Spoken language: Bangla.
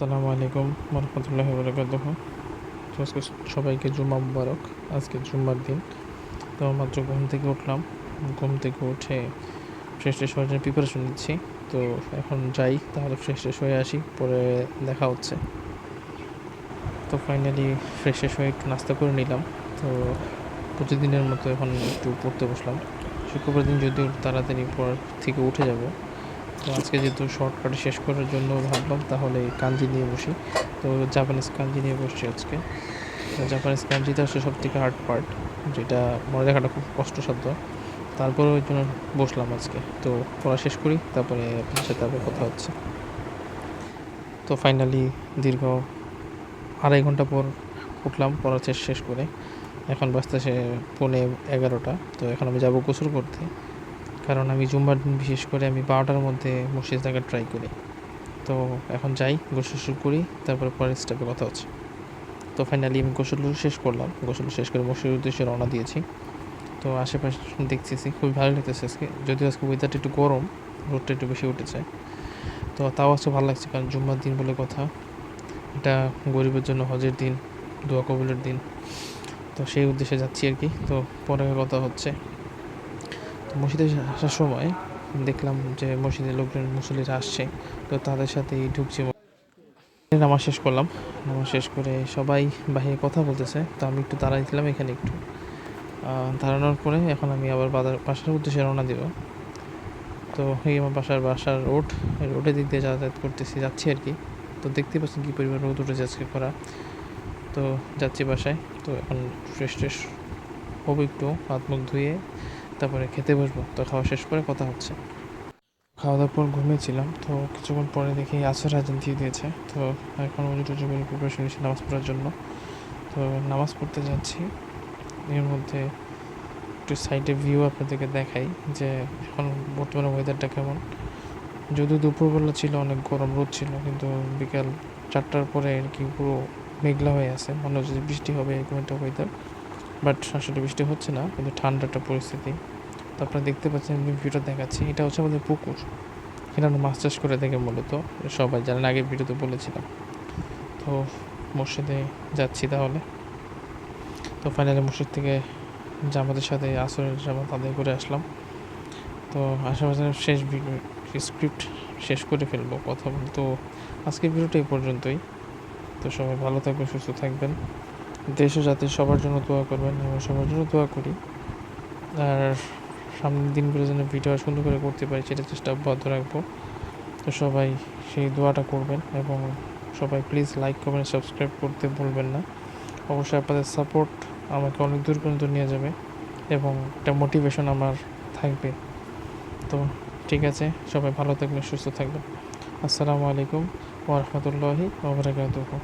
আসসালামু আলাইকুম রহমতুল্লাহ বরকাতুহ তো আজকে সবাইকে জুম্মা মুবারক। আজকে জুম্মার দিন। তো মাত্র ঘুম থেকে উঠলাম। ঘুম থেকে উঠে ফ্রেশ ট্রেশ হওয়ার জন্য প্রিপারেশন নিচ্ছি। তো এখন যাই, তাহলে ফ্রেশ ট্রেশ হয়ে আসি, পরে দেখা হচ্ছে। তো ফাইনালি ফ্রেশ ট্রেশ হয়ে একটু নাস্তা করে নিলাম। তো প্রতিদিনের মতো এখন একটু পড়তে বসলাম। শুক্রবার দিন যদিও তাড়াতাড়ি পর থেকে উঠে যাব। তো আজকে যেহেতু শর্টকাটে শেষ করার জন্য ভাবলাম, তাহলে কাঞ্জি নিয়ে বসি। তো জাপানিজ কাঞ্জি নিয়ে বসছি আজকে। জাপানিজ কাঞ্জিটা হচ্ছে সব থেকে হার্ড পার্ট যেটা মনে রাখাটা খুব কষ্টসাধ্য। তারপরে ওই জন্য বসলাম আজকে। তো পড়া শেষ করি, তারপরে আপনার সাথে আবার কথা হচ্ছে। তো ফাইনালি দীর্ঘ আড়াই ঘণ্টা পর উঠলাম, পড়া শেষ শেষ করে। এখন বাজতেছে পৌনে এগারোটা। তো এখন আমি যাব গোসল করতে। কারণ আমি জুম্বার দিন বিশেষ করে আমি বারোটার মধ্যে মসজিদ থাকার ট্রাই করি। তো এখন যাই গোসল শুরু করি, তারপরে পরের স্টেপে কথা হচ্ছে। তো ফাইনালি আমি গোসল শেষ করলাম। গোসল শেষ করে মসজিদের উদ্দেশ্যে রওনা দিয়েছি। তো আশেপাশে দেখতেছি, খুবই ভালো লাগতেছে আজকে। যদিও আজকে ওয়েদারটা একটু গরম, রোদটা একটু বেশি উঠেছে। তো তাও আজকে ভালো লাগছে, কারণ জুম্মার দিন বলে কথা, এটা গরিবের জন্য হজের দিন, দোয়া কবুলের দিন। তো সেই উদ্দেশ্যে যাচ্ছি আর কি। তো পরে কথা হচ্ছে। তো মসজিদে আসার সময় দেখলাম যে মসজিদের লোকজন মুসল্লিরা আসছে। তো তাদের সাথেই ঢুকছি। নামাজ শেষ করলাম। নামাজ শেষ করে সবাই বাহিরে কথা বলতেছে। তো আমি একটু দাঁড়াইছিলাম এখানে একটু। দাঁড়ানোর পরে এখন আমি আবার বাজার, বাসার উদ্দেশ্যে রওনা দিব। তো এই আমার বাসার বাসার রোড, রোডের দিক দিয়ে যাতায়াত করতেছি, যাচ্ছি আর কি। তো দেখতে পাচ্ছেন কী পরিমাণ রোদ উঠেছে আজকে করা। তো যাচ্ছি বাসায়। তো এখন ফ্রেশ ট্রেশ হব একটু হাত মুখ ধুয়ে তারপরে খেতে বসবো। তো খাওয়া শেষ করে কথা হচ্ছে। খাওয়া দাওয়ার পর ঘুমিয়েছিলাম, তো কিছুক্ষণ পরে দেখি আসর আজান দিয়ে দিয়েছে। তো এখন উজু টুজু করে প্রিপারেশন নিচ্ছি নামাজ পড়ার জন্য। তো নামাজ পড়তে যাচ্ছি। এর মধ্যে একটু সাইডে ভিউ আপনাদেরকে দেখাই যে এখন বর্তমানে ওয়েদারটা কেমন। যদিও দুপুরবেলা ছিল, অনেক গরম রোদ ছিল, কিন্তু বিকাল চারটার পরে আর কি পুরো মেঘলা হয়ে আছে। মনে হচ্ছে বৃষ্টি হবে, এরকম একটা ওয়েদার বাট আসলে বৃষ্টি হচ্ছে না, কিন্তু ঠান্ডা একটা পরিস্থিতি। তো আপনারা দেখতে পাচ্ছেন, আমি ভিডিও দেখাচ্ছি। এটা হচ্ছে আমাদের পুকুর। এখানে আমরা মাছ চাষ করে দেখে মূলত। সবাই জানেন, আগের ভিডিওতে বলেছিলাম। তো মসজিদে যাচ্ছি তাহলে। তো ফাইনালি মসজিদ থেকে জামাতের সাথে আসরের জামাত আদায় করে আসলাম। তো আশেপাশে শেষ ভিডিও স্ক্রিপ্ট শেষ করে ফেলব কথা তো আজকের ভিডিওটা এই পর্যন্তই। তো সবাই ভালো থাকবেন, সুস্থ থাকবেন। দেশ ও জাতির সবার জন্য দোয়া করবেন এবং সবার জন্য দোয়া করি। আর সামনের দিনগুলো যেন ভিডিও সুন্দর করে করতে পারি, সেটা চেষ্টা অব্যাহত রাখব। তো সবাই সেই দোয়াটা করবেন এবং সবাই প্লিজ লাইক কমেন্ট সাবস্ক্রাইব করতে ভুলবেন না। অবশ্যই আপনাদের সাপোর্ট আমাকে অনেক দূর পর্যন্ত নিয়ে যাবে এবং একটা মোটিভেশন আমার থাকবে। তো ঠিক আছে, সবাই ভালো থাকবেন, সুস্থ থাকবেন। আসসালামু আলাইকুম ওরহমতুল্লাহি ওবরাকাতুহু